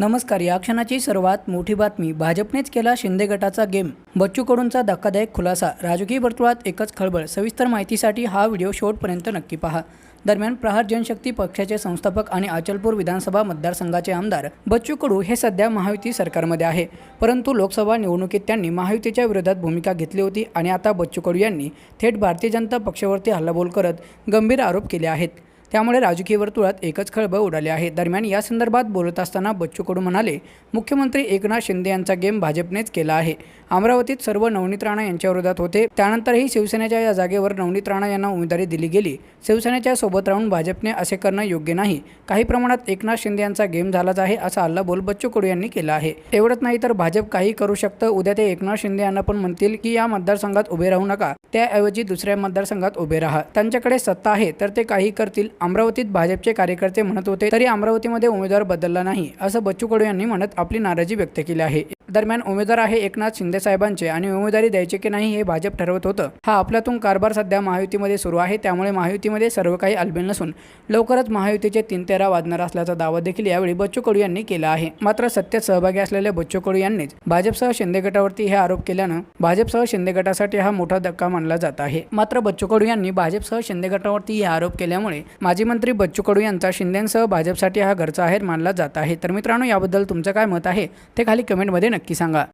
नमस्कार या क्षणाची सर्वात मोठी बातमी. भाजपनेच केला शिंदे गटाचा गेम. बच्चू कडूंचा धक्कादायक खुलासा. राजकीय वर्तुळात एकच खळबळ. सविस्तर माहितीसाठी हा व्हिडिओ शेवटपर्यंत नक्की पहा. दरम्यान प्रहार जनशक्ती पक्षाचे संस्थापक आणि अचलपूर विधानसभा मतदारसंघाचे आमदार बच्चू कडू हे सध्या महायुती सरकारमध्ये आहे. परंतु लोकसभा निवडणुकीत त्यांनी महायुतीच्या विरोधात भूमिका घेतली होती आणि आता बच्चू कडू यांनी थेट भारतीय जनता पक्षावरती हल्लाबोल करत गंभीर आरोप केले आहेत. त्यामुळे राजकीय वर्तुळात एकच खळबळ उडाली आहे. दरम्यान या संदर्भात बोलत असताना बच्चू कडू म्हणाले मुख्यमंत्री एकनाथ शिंदे यांचा गेम भाजपनेच केला आहे. अमरावतीत सर्व नवनीत राणा यांच्या विरोधात होते. त्यानंतरही शिवसेनेच्या या जागेवर नवनीत राणा यांना उमेदवारी दिली गेली. शिवसेनेच्या सोबत राहून भाजपने असे करणं योग्य नाही. काही प्रमाणात एकनाथ शिंदे यांचा गेम झालाच आहे असा हल्लाबोल बच्चू कडू यांनी केला आहे. एवढंच नाही तर भाजप काही करू शकतं. उद्या ते एकनाथ शिंदे यांना पण म्हणतील की या मतदारसंघात उभे राहू नका. त्याऐवजी दुसऱ्या मतदारसंघात उभे राहा. त्यांच्याकडे सत्ता आहे तर ते काही करतील. अमरावतीत भाजपचे कार्यकर्ते म्हणत होते तरी अमरावतीमध्ये उमेदवार बदलला नाही असं बच्चू कडू यांनी म्हणत आपली नाराजी व्यक्त केली आहे. दरम्यान उमेदवार आहे एकनाथ शिंदे साहेबांचे आणि उमेदवारी द्यायचे की नाही हे भाजप ठरवत होतं. हा आपल्यातून कारभार सध्या महायुतीमध्ये सुरू आहे त्यामुळे महायुतीमध्ये सर्व काही अलबेल नसून लवकरच महायुतीचे तीन तेरा वाजणार असल्याचा दावा देखील यावेळी बच्चू कडू यांनी केला आहे. मात्र सत्तेत सहभागी असलेल्या बच्चू कडू यांनीच भाजपसह शिंदे गटावरती हे आरोप केल्यानं भाजपसह शिंदे गटासाठी हा मोठा धक्का मानला जात आहे. मात्र बच्चू कडू यांनी भाजपसह शिंदे गटावरती हे आरोप केल्यामुळे माजी मंत्री बच्चू कडू यांचा शिंदेसह भाजपसाठी हा घरचा आहेर मानला जात आहे. तर मित्रांनो याबद्दल तुमचं काय मत आहे ते खाली कमेंटमध्ये नक्की सांगा.